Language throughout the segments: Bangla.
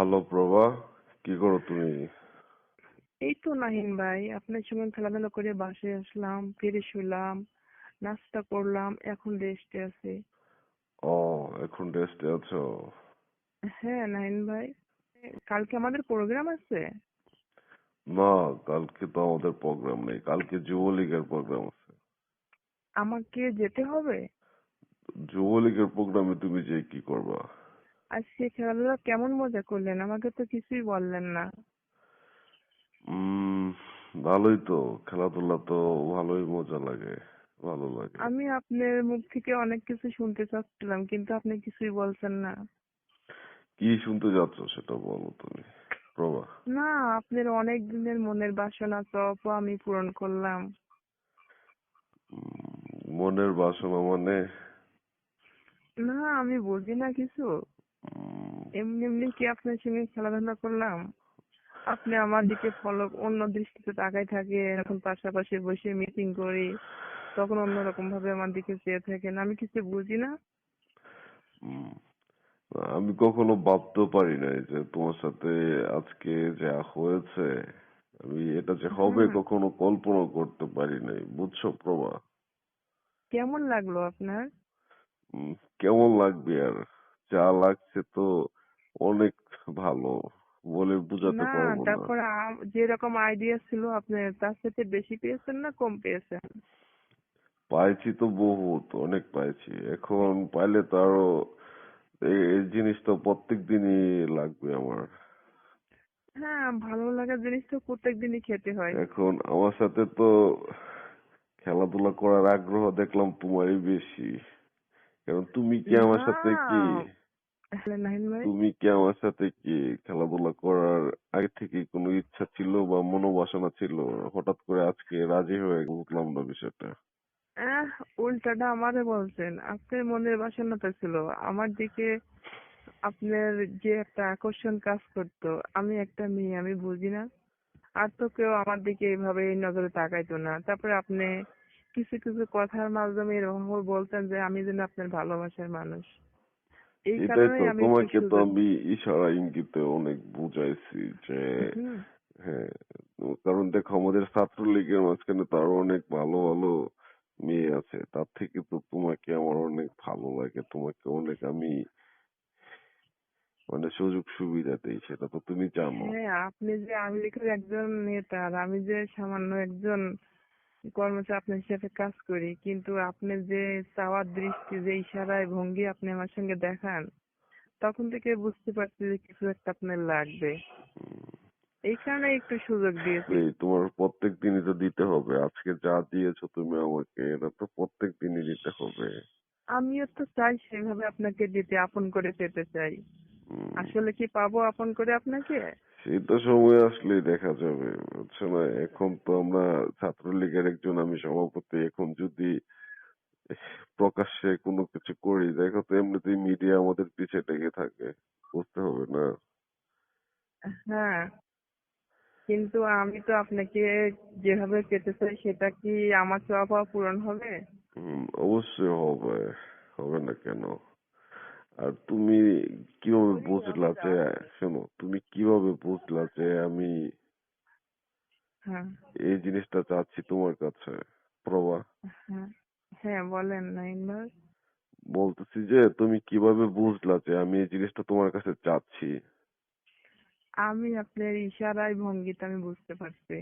হ্যালো প্রভা কি করো তুমি? এই তো নাহিন ভাই আপনার সঙ্গে খেলাধুলা করে বাসায় আসলাম ফিরে শুলাম নাস্তা করলাম এখন রেস্টে আছি। ও এখন রেস্টে আছো? হ্যাঁ নাহিন ভাই কালকে আমাদের প্রোগ্রাম আছে? না কালকে তো আমাদের প্রোগ্রাম নেই কালকে যুবলীগের প্রোগ্রাম আছে। আমাকে যেতে হবে? যুবলীগের প্রোগ্রামে তুমি যে কি করবা? আজকে খেলাধুলা কেমন মজা করলেন? আমাকে তো কিছুই বললেন না। ভালোই তো। খেলাধুলা তো ভালোই মজা লাগে ভালো লাগে। আমি আপনার মুখ থেকে অনেক কিছু শুনতে চাচ্ছিলাম কিন্তু আপনি কিছুই বলছেন না। কি শুনতে যাচ্ছ সেটা বলো তুমি। প্রভা। না আপনার অনেক দিনের মনের বাসনা চপ আমি পূরণ করলাম। মনের বাসনা মানে? না আমি বুঝি না কিছু। এমনি এমনি কি আপনার সঙ্গে খেলাধুলা করলাম? আপনি আমার দিকে ফলো অন্য দৃষ্টিতে তাকাই থাকে এখন পাশাপাশি বসে মিটিং করি তখন অন্যরকম ভাবে আমার দিকে চেয়ে থাকেন। আমি কিছু বুঝি না? আমি কখনো ভাবতেও পারি নাই যে তোমার সাথে আজকে যা হয়েছে আমি এটা যে হবে কখনো কল্পনা করতে পারি নাই বুঝছ প্রভা? কেমন লাগল আপনার? কেমন লাগবে আর? যা লাগছে তো অনেক ভালো বলে বোঝাতে পারব না। তারপর যেরকম আইডিয়া ছিল আপনার তার সাথে বেশি পেয়েছেন না কম পেয়েছেন? পাইছি তো বহুত অনেক পাইছি। এখন পাইলে তো আরও এই এই জিনিস তো প্রত্যেক দিনই লাগবে আমার। হ্যাঁ ভালো লাগার জিনিস তো প্রত্যেক দিনই খেতে হয়। এখন আমার সাথে তো খেলাধুলা করার আগ্রহ দেখলাম তোমারই বেশি। কারণ তুমি কি আমার সাথে কি? আসলে নাহিন ভাই? তুমি কি আমার সাথে কি খেলাধুলা করার আগে থেকে কোনো ইচ্ছা ছিল বা মনোবাসনা ছিল? হঠাৎ করে আজকে রাজি হয়ে বুঝলাম না বিষয়টা। আহ উল্টাটা আমারে বলছেন। আপনার মনের বাসনাটা ছিল। আমার দিকে আপনার যে একটা আকর্ষণ কাজ করতো আমি একটা মেয়ে আমি বুঝি না। আর তো কেউ আমার দিকে এইভাবে এই নজরে তাকাইতো না। তারপরে আপনি কিছু কিছু কথার মাধ্যমে এরকম বলতেন যে আমি যেন আপনার ভালোবাসার মানুষ। এটাই তো তোমাকে তো আমি ইশারা ইঙ্গিতে অনেক বুঝাইছি যে হ্যাঁ কারণ দেখো আমাদের ছাত্রলীগের মাঝখানে তো আরও অনেক ভালো ভালো মেয়ে আছে। তার থেকে তো তোমাকে আমার অনেক ভালো লাগে। তোমাকে অনেক আমি মানে সুযোগ সুবিধা দেই সেটা তো তুমি জানো। হ্যাঁ আপনি যে আওয়ামী লীগের একজন নেতা আর আমি যে সামান্য একজন কর্মচারী আপনার সাথে কাজ করি কিন্তু আপনি যে চাওয়ার দৃষ্টি যে ইশারায় ভঙ্গি আপনি আমার সঙ্গে দেখান তখন থেকে বুঝতে পারছি যে কিছু একটা আপনার লাগবে। এই কারণে একটু সুযোগ দিয়েছি। তোমার প্রত্যেক দিনই তো দিতে হবে। আজকে যা দিয়েছ তুমি আমাকে এটা তো প্রত্যেক দিনই দিতে হবে। আমিও তো চাই সেভাবে আপনাকে দিতে আপন করে পেতে চাই। আসলে কি পাবো আপন করে আপনাকে? সেটা সময় আসলেই দেখা যাবে। বুঝছ না এখন তো আমরা ছাত্রলীগের একজন আমি সভাপতি এখন যদি প্রকাশ্যে কোনো কিছু করি দেখো তো এমনিতেই মিডিয়া আমাদের পিছে লেগে থাকে বুঝতে হবে না? হ্যাঁ কিন্তু আমি তো আপনাকে যেভাবে পেতে চাই সেটা কি আমার চাওয়া পাওয়া পূরণ হবে? হুম, অবশ্যই হবে হবে না কেন? আর তুমি কীভাবে বুঝলা যে শোনো তুমি কীভাবে বুঝলা যে আমি হ্যাঁ। এই জিনিসটা চাচ্ছি তোমার কাছে প্রভা। হ্যাঁ হ্যাঁ বলেন নাইন ভাই বলতেছি যে তুমি কীভাবে বুঝলা যে আমি এই জিনিসটা তোমার কাছে চাচ্ছি। আমি আপনার ইশারায় ভঙ্গিতে আমি বুঝতে পারছি।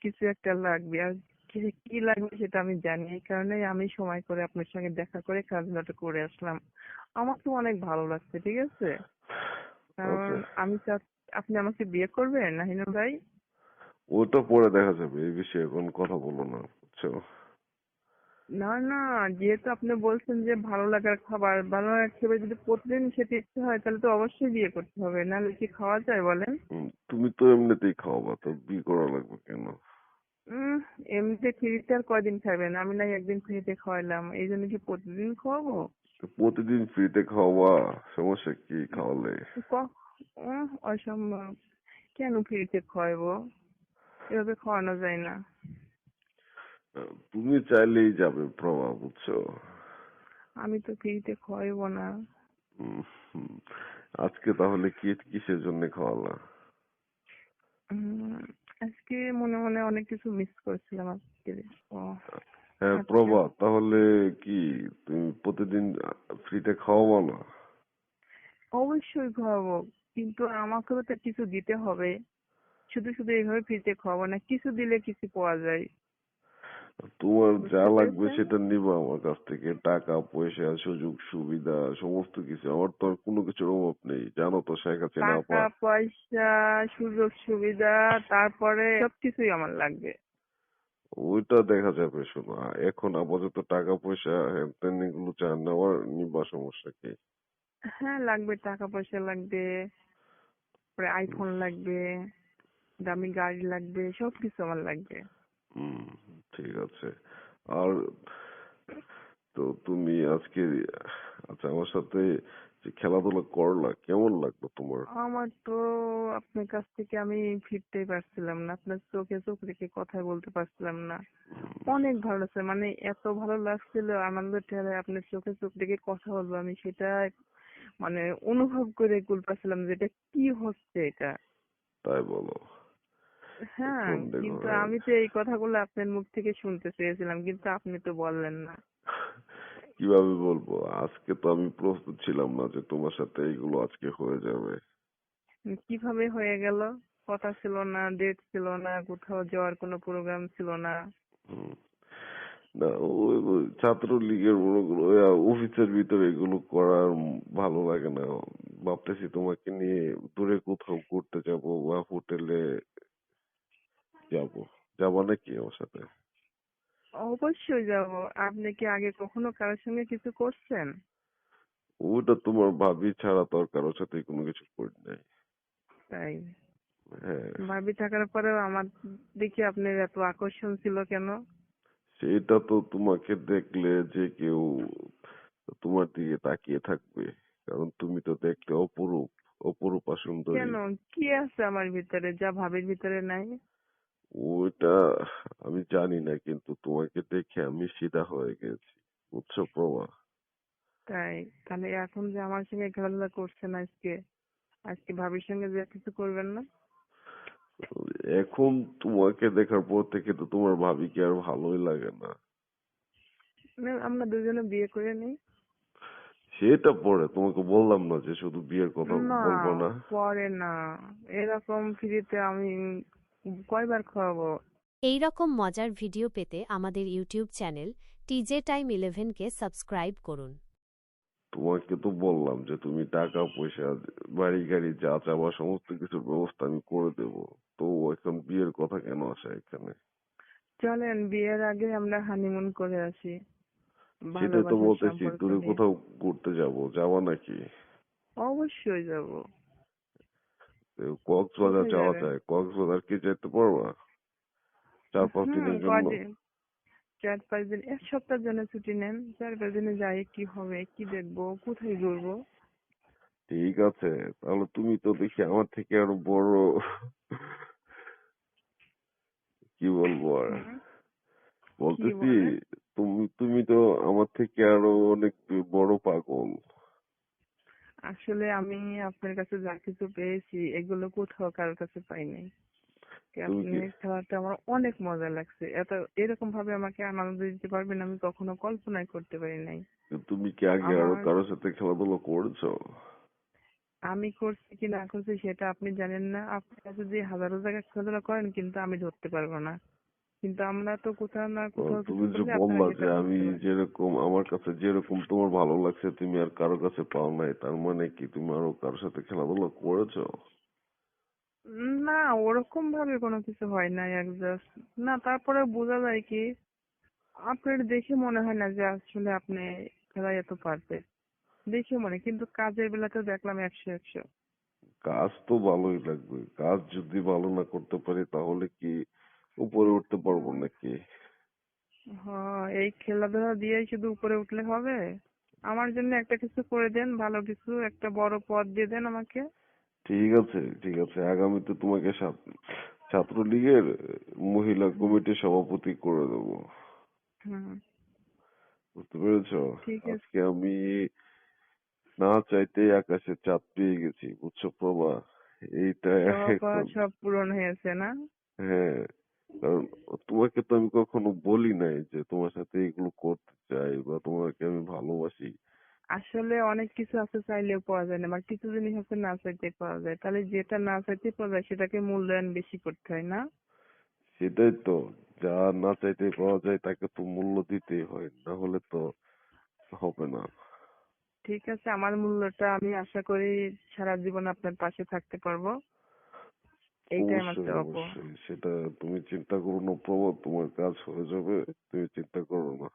কিছু একটা লাগবে আর কি- কি লাগবে সেটা আমি জানি এই কারণে আমি সময় করে আপনার সঙ্গে দেখা করে খেলাধুলাটা করে আসলাম। আমার তো অনেক ভালো লাগছে ঠিক আছে? কারণ আমি আপনি আমাকে বিয়ে করবেন নাহিনুর ভাই? ওটা পরে দেখা যাবে এই বিষয়ে এখন কথা বলো না বুঝছ? না না যেহেতু আপনি বলছেন যে ভালো লাগার খাবার ভালো লাগার খাবার যদি প্রতিদিন খেতে ইচ্ছে হয় তাহলে তো অবশ্যই বিয়ে করতে হবে। নাহলে কি খাওয়া যায় বলেন? তুমি তো এমনিতেই খাওয়াবা তো বিয়ে করা লাগবে কেন? উম এমনিতে ফ্রিতে আর কয়দিন খাবেন? আমি না একদিন ফ্রিতে খাওয়াইলাম। এই জন্য কি প্রতিদিন খাওয়াবো? প্রতিদিন ফ্রিতে খাওয়াবা সমস্যা কি খাওয়ালে? অসম্ভব। কেন ফ্রিতে খাওয়াবো এভাবে খাওয়ানো যায় না। তুমি চাইলেই যাবে প্রভা বুঝছ? আমি তো ফ্রিতে খাওয়াইবো না। আজকে তাহলে কি কিসের জন্য খাওয়ালা? আজকে মনে মনে অনেক কিছু মিস করেছিলাম আজকে। হ্যাঁ আচ্ছা। প্রভা তাহলে কি তুমি প্রতিদিন ফ্রিতে খাওয়াবো না অবশ্যই খাওয়াবো কিন্তু আমাকেও তো কিছু দিতে হবে। শুধু শুধু এইভাবে ফ্রিতে খাওয়াবো না কিছু দিলে কিছু পাওয়া যায়। তোমার যা লাগবে সেটা নিবা আমার কাছ থেকে। টাকা পয়সা সুযোগ সুবিধা সমস্ত কিছু। আমার তো আর কোনো কিছুর অভাব নেই। জানো তো শেখ হাসিনা টাকা পয়সা সুযোগ সুবিধা তারপরে সবকিছুই আমার লাগবে। ওইটা দেখা যাবে শোনো। এখন আপাতত টাকা পয়সা হ্যান এগুলো চান নেওয়ার নিবা সমস্যা কি? হ্যাঁ লাগবে টাকা পয়সা লাগবে। তারপরে আইফোন লাগবে দামি গাড়ি লাগবে সবকিছু আমার লাগবে। হুম ঠিক আছে। আর তো তুমি আজকে আচ্ছা আমার সাথে যে খেলাধুলা করলা কেমন লাগল তোমার? আমার তো আপনার কাছ থেকে আমি ফিরতেই পারছিলাম না। আপনার চোখে চোখ রেখে কথা বলতে পারছিলাম না। অনেক ভালো লাগছে মানে এত ভালো লাগছিল আনন্দ ঠেলে আপনার চোখে চোখ রেখে কথা বলব আমি সেটা মানে অনুভব করে কুল পাচ্ছিলাম যে এটা কি হচ্ছে এটা। তাই বলো। হ্যাঁ কিন্তু। আমি তো এই কথাগুলো আপনার মুখ থেকে শুনতে চেয়েছিলাম কিন্তু আপনি তো বললেন না। কীভাবে বলব? আজকে তো আমি প্রস্তুত ছিলাম না যে তোমার সাথে এইগুলো আজকে হয়ে যাবে। কীভাবে হয়ে গেল? কথা ছিল না ডেট ছিল না কোথাও যাওয়ার কোনো প্রোগ্রাম ছিল না। না ওই ওই ছাত্রলীগের অফিসের ভিতরে এগুলো করার ভালো লাগে না। ভাবতেছি তোমাকে নিয়ে দূরে কোথাও ঘুরতে যাব বা হোটেলে যাব। যাবা নাকি আমার সাথে? অবশ্যই যাব। আপনি কি আগে কখনো কারোর সঙ্গে কিছু করছেন? ওটা তোমার ভাবি ছাড়া তো আর কারোর সাথে কোনো কিছু করি নাই। তাই? হ্যাঁ। ভাবি থাকার পরেও আমার দেখি আপনার এত আকর্ষণ ছিল কেন? সেটা তো তোমাকে দেখলে যে কেউ তোমার দিকে তাকিয়ে থাকবে। কারণ তুমি তো দেখতে অপরূপ অপরূপা সুন্দরী। কেন? কি আছে আমার ভিতরে যা ভাবির ভিতরে নাই? ওইটা আমি জানি না কিন্তু তোমাকে দেখে আমি সিধা হয়ে গেছি বুঝছ প্রভা? তাই? তাহলে এখন যে আমার সঙ্গে খেলাধুলা করছেন আজকে আজকে ভাবির সঙ্গে যে কিছু করবেন না? এখন তোমাকে দেখার পর থেকে তো তোমার ভাবিকে আর ভালোই লাগে না। না, আমরা দুজনে বিয়ে করে নিই। সেটা পরে তোমাকে বললাম না যে শুধু বিয়ের কথা বলব না। পরে না। এরকম ফ্রিতে আমি কয়বার খাওয়াবো? এই রকম মজার ভিডিও পেতে আমাদের ইউটিউব চ্যানেল টিজে টাইম ইলেভেনকে সাবস্ক্রাইব করুন। তোমাকে তো বললাম যে তুমি টাকা পয়সা বাড়ি গাড়ি যা চাওয়া সমস্ত কিছুর ব্যবস্থা আমি করে দেব। তো এখন বিয়ের কথা কেন আসে এখানে? চলেন বিয়ের আগে আমরা হানিমুন করে আসি। সেটাই তো বলতেছি দূরে কোথাও ঘুরতে যাব যাওয়া নাকি? অবশ্যই যাব। কক্সবাজার যাওয়া যায়। কক্সবাজার কি যেতে পারবা? চার পাঁচ দিনের জন্য। চার পাঁচ দিন এক সপ্তাহের জন্য ছুটি নেন। চার পাঁচ দিনে যাই কি হবে কি দেখব কোথায় ঘুরবো? ঠিক আছে তাহলে তুমি তো দেখি আমার থেকে আরও বড়। কি বলব আর? বলতেছি তুমি তুমি তো আমার থেকে আরও অনেক বড় পাগল। আসলে আমি আপনার কাছে যা কিছু পেয়েছি এগুলো কোথাও কারোর কাছে পাই নাই। আপনি খেলাটা আমার অনেক মজা লাগছে। এত এরকম ভাবে আমাকে আনন্দ দিতে পারবেন আমি কখনো কল্পনাই করতে পারি নাই। তুমি কি আগে আরও কারোর সাথে খেলাধুলা করেছ? আমি করছি কি না করছি সেটা আপনি জানেন না। আপনারা যদি হাজারো জায়গায় খেলাধুলা করেন কিন্তু আমি ধরতে পারব না। কিন্তু আমরা তো কোথাও না কোথাও তুমি যে বললা যে আমি যেরকম আমার কাছে যেরকম তোমার ভালো লাগছে তুমি আর কারও কাছে পাও নাই তার মানে কি তুমি আরও কারোর সাথে খেলাধুলা করেছ? না ওরকম ভাবে কোনো কিছু হয় না একজাস্ট না তারপরে বোঝা যায় কি আপনার দেখে মনে হয় না যে আসলে আপনি খেলায় এত পারফেক্ট দেখে মনে কিন্তু কাজের বেলাতে দেখলাম একশো একশো। কাজ তো ভালোই লাগবে কাজ যদি ভালো না করতে পারি তাহলে কি উপরে উঠতে পারব নাকি? হ্যাঁ এই খেলাধুলা দিয়েই শুধু উপরে উঠলে হবে। আমার জন্য একটা কিছু করে দেন ভালো কিছু একটা বড় পদ দিয়ে দেন আমাকে। ঠিক আছে ঠিক আছে। আগামীতে তোমাকে ছাত্র- ছাত্রলীগের মহিলা কমিটির সভাপতি করে দেবো। হুম। বুঝতে পেরেছ। আজকে আমি না চাইতেই আকাশে চাঁদ পেয়ে গেছি বুঝছ প্রভা? এইটা সব পূরণ হয়েছে না? হ্যাঁ। কারণ তোমাকে তো আমি কখনো বলি নাই যে তোমার সাথে এগুলো করতে চাই বা তোমাকে আমি ভালোবাসি। আসলে অনেক কিছু আছে চাইলেও পাওয়া যায় না বা কিছু জিনিস আছে না চাইতে পাওয়া যায়। তাহলে যেটা না চাইতে পাওয়া যায় সেটাকে মূল্যায়ন বেশি করতে হয় না? সেটাই তো যা না চাইতে পাওয়া যায় তাকে তো মূল্য দিতেই হয় না হলে তো হবে না। ঠিক আছে আমার মূল্যটা আমি আশা করি সারা জীবন আপনার পাশে থাকতে পারব। এইটাই আমার চাওয়া সেটা তুমি চিন্তা করো না প্রভা তোমার কাজ হয়ে যাবে তুমি চিন্তা করো না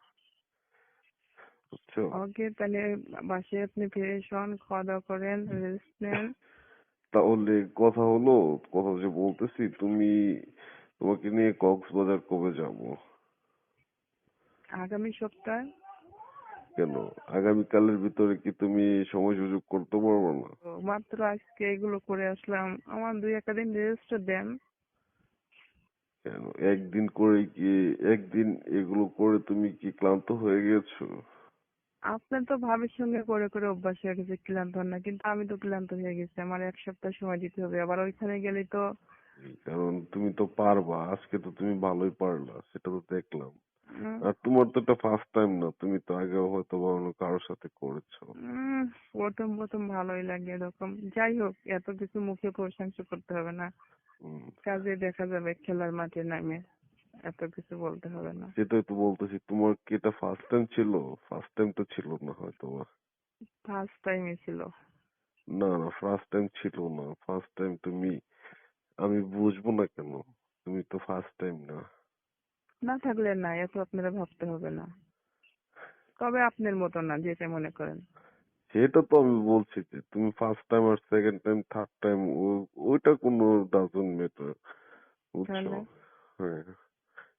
বুঝছ ওকে তাহলে বাসায় আপনি ফ্রেশ হন খাওয়া দাওয়া করেন রেস্ট নেন তাহলে কথা হলো কথা যে বলতেছি তুমি তোমাকে নিয়ে কক্সবাজার কবে যাব আগামী সপ্তাহে কেন? আগামীকালের ভিতরে কি তুমি সময় সুযোগ করতে পারবে না? মাত্র আজকে এগুলো করে আসলাম। আমার দুই একটা দিন রেস্ট দেন। কেন? একদিন করে কি একদিন এগুলো করে তুমি কি ক্লান্ত হয়ে গেছো? আপনার তো ভাবির সঙ্গে করে করে অভ্যাস হয়ে গেছে ক্লান্ত হন না। কিন্তু আমি তো ক্লান্ত হয়ে গেছি। আমার এক সপ্তাহ সময় দিতে হবে। আবার ওইখানে গেলে তো কারণ তুমি তো পারবা। আজকে তো তুমি ভালোই পারলা সেটা তো দেখলাম। আর তোমার তো এটা ফার্স্ট টাইম না তুমি তো আগেও হয়তো বা অন্য কারোর সাথে করেছ। প্রথম প্রথম ভালোই লাগে এরকম। যাই হোক এত কিছু মুখে প্রশংসা করতে হবে না। কাজে দেখা যাবে খেলার মাঠে নামে এত কিছু বলতে হবে না। সেটাই তো বলতেছি তোমার কি এটা ফার্স্ট টাইম ছিল? ফার্স্ট টাইম তো ছিল না হয়তো বা। ফার্স্ট টাইমে ছিল। না না ফার্স্ট টাইম ছিল না। ফার্স্ট টাইম তুমি আমি বুঝব না কেন তুমি তো ফার্স্ট টাইম না। না থাকলে না এত আপনারা ভাবতে হবে না। তবে আপনার মতো না যেটা মনে করেন। সেটা তো আমি বলছি যে তুমি ফার্স্ট টাইম আর সেকেন্ড টাইম থার্ড টাইম ওইটা কোনো ডাজন্ট ম্যাটার বুঝছ? হ্যাঁ।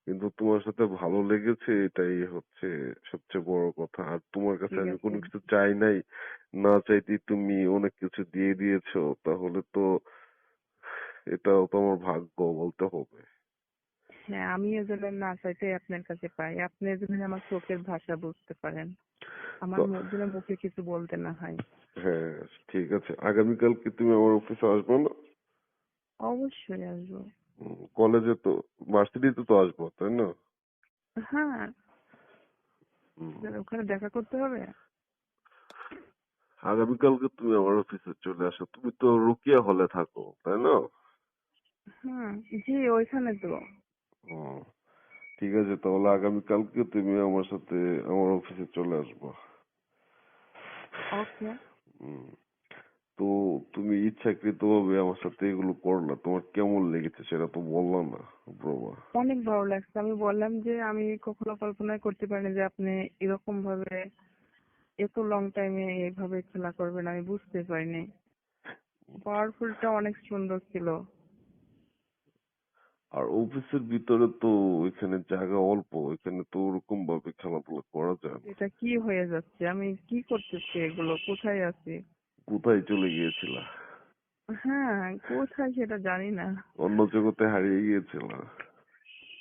কিন্তু তোমার সাথে ভালো লেগেছে এটাই হচ্ছে সবচেয়ে বড় কথা। আর তোমার কাছে আমি। কোনো কিছু চাই নাই না চাইতেই তুমি অনেক কিছু দিয়ে দিয়েছ তাহলে তো এটাও তো আমার ভাগ্য বলতে হবে। হ্যাঁ আমি এজন্য না চাইতে আপনার কাছে পাই। আপনি এজন্য আমার চোখের ভাষা বুঝতে পারেন। আমার মধ্যে মুখে কিছু বলতে না হয়। হ্যাঁ ঠিক আছে। আগামীকাল কি তুমি আমার অফিসে আসবে না? অবশ্যই আসব। কলেজে তো ভার্সিটিতে তো আসব তাই না? হ্যাঁ। ওখানে দেখা করতে হবে? আগামীকালকে তুমি আমার অফিসে চলে আসো। তুমি তো রুকিয়া হলে থাকো তাই না? হুম জি ওইখানে তো। ও, ঠিক আছে তাহলে আগামীকালকে তুমি আমার সাথে আমার অফিসে চলে আসবা। ওকে তো তুমি ইচ্ছাকৃত ভাবে আমার সাথে এগুলো করলা তোমার কেমন লেগেছে সেটা তো বললা না প্রভা। অনেক ভালো লাগছে। আমি বললাম যে আমি কখনো কল্পনাই করতে পারিনি যে আপনি এরকম ভাবে এত লং টাইমে এইভাবে খেলা করবেন আমি বুঝতে পারিনি। পাওয়ারফুলটা অনেক সুন্দর ছিল। আর অফিসের ভিতরে তো এখানে জায়গা অল্প এখানে তো ওরকম ভাবে খেলাধুলা করা যায় না। এটা কি হয়ে যাচ্ছে? আমি কি করতেছি এগুলো? কোথায় আছি? কোথায় চলে গিয়েছিলা? হ্যাঁ কোথায় সেটা জানি না। অন্য জগতে হারিয়ে গিয়েছিলা?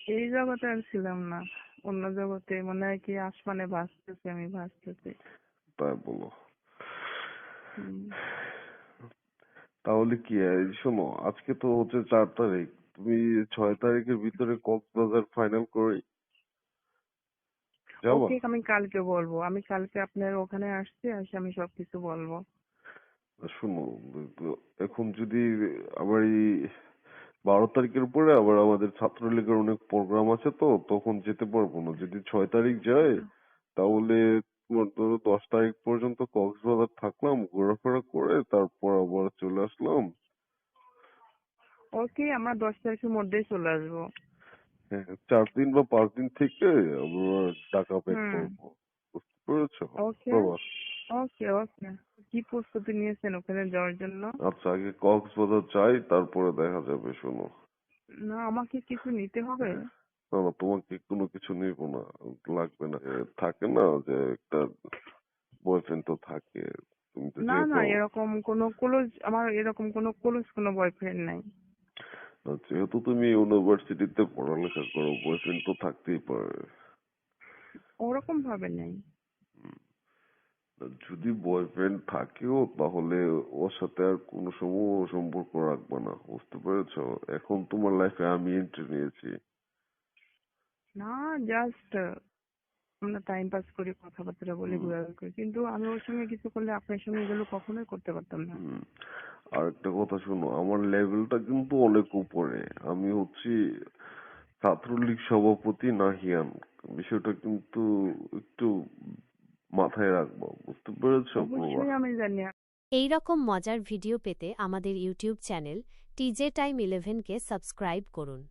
এই জগতে আর ছিলাম না। অন্য জগতে মনে হয় কি আসমানে ভাসতেছি আমি ভাসতেছি। তাই বলো। তাহলে কি শোনো আজকে তো হচ্ছে চার তারিখ। তুমি ছয় তারিখের ভিতরে কক্সবাজার ফাইনাল করে যাবা? ওকে আমি কালকে বলব। আমি কালকে আপনার ওখানে আসছি আসে আমি সবকিছু বলব। শোনো এখন যদি আবার এই বারো তারিখের পরে আবার আমাদের ছাত্রলীগের অনেক প্রোগ্রাম আছে তো তখন যেতে পারব না। যদি ছয় তারিখ যায় তাহলে তোমার ধরো দশ তারিখ পর্যন্ত কক্সবাজার থাকলাম ঘোরাফেরা করে তারপর আবার চলে আসলাম। ওকে আমরা দশ তারিখের মধ্যেই চলে আসব। হ্যাঁ চার দিন বা পাঁচ দিন থেকে আমরা টাকা হুম। করব। বুঝতে পেরেছ? ওকে। ওকে কি প্রস্তুতি নিয়েছেন ওখানে যাওয়ার জন্য? আচ্ছা আগে কক্সবাজার যাই তারপরে দেখা যাবে শোনো। না আমাকে কিছু নিতে হবে? না না তোমাকে কোনো কিছু নিব না। লাগবে না থাকে না যে একটা বয়ফ্রেন্ড তো থাকে। তুমি তো না না এরকম কোনো ক্লোজ আমার এরকম কোনো ক্লোজ কোনো বয়ফ্রেন্ড নাই। যেহেতু তুমি ইউনিভার্সিটিতে পড়ালেখা করো বয়ফ্রেন্ড তো থাকতেই পারে। ওরকম ভাবে নেই। যদি বয়ফ্রেন্ড থাকেও তাহলে ওর সাথে আর কোনো সময় সম্পর্ক রাখবে না বুঝতে পেরেছ? এখন তোমার লাইফে আমি এন্ট্রি নিয়েছি। না জাস্ট আমরা টাইম পাস করি কথাবার্তা বলি। ঘোরাঘুরি করি কিন্তু আমি ওর সঙ্গে কিছু করলে আপনার সঙ্গে এগুলো কখনোই করতে পারতাম না। আর একটা কথা শোনো আমার লেভেলটা কিন্তু অনেক উপরে। আমি হচ্ছি ছাত্রলীগ সভাপতি নাহিয়ান। বিষয়টা কিন্তু একটু মাথায় রাখব বুঝতে পেরেছ? আমি জানি। এই রকম মজার ভিডিও পেতে আমাদের ইউটিউব চ্যানেল টিজে টাইম ইলেভেনকে সাবস্ক্রাইব করুন।